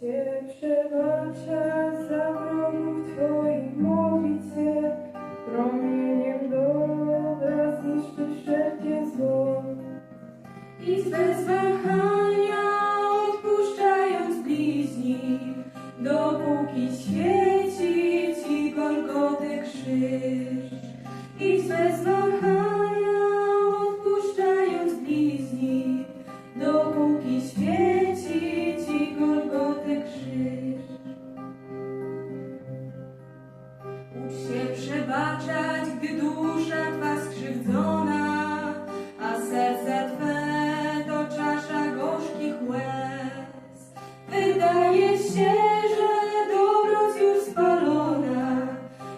Cię przebacza za wrogów Twoich modli promieniem dobra wszelkie zło i. gdy dusza Twa skrzywdzona, a serce Twe to czasza gorzkich łez. Wydaje się, że dobroć już spalona,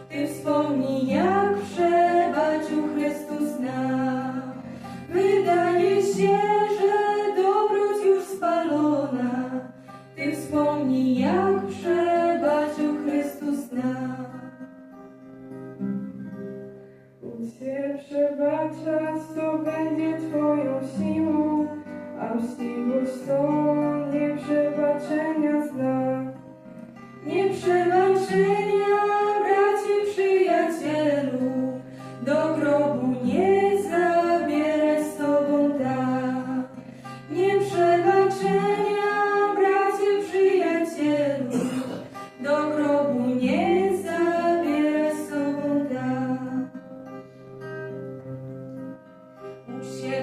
Ty wspomnij, jak przebaczył Chrystus nam. Wydaje się, Przebaczać, to będzie Twoją siłą, a mściwość to nie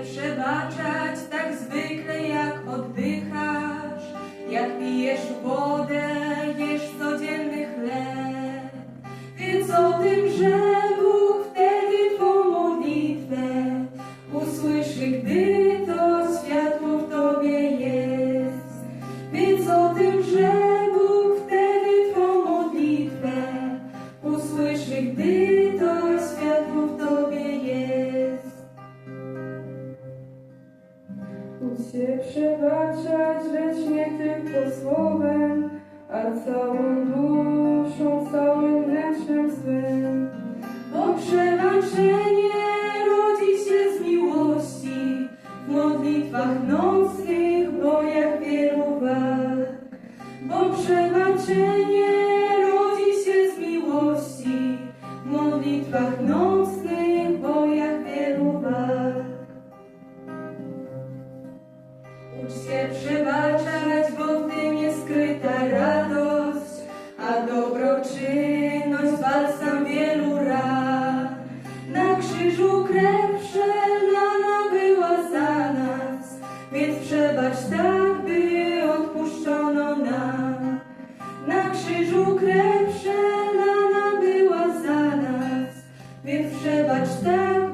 przebaczać tak zwykle jak oddychasz, jak pijesz wodę, Ucz się przebaczać, lecz nie tylko słowem, a całą duszą, całym wnętrzem swym. Bo przebaczenie rodzi się z miłości w modlitwach nocnych, bojach wielu walk. Bo przebaczenie rodzi się z miłości w modlitwach nocnych, Ucz się przebaczać, bo w tym jest skryta radość, a dobroczynność balsam wielu ran. Na krzyżu krew przelana była za nas, więc przebacz tak, by odpuszczono nam. Na krzyżu krew przelana była za nas, więc przebacz tak,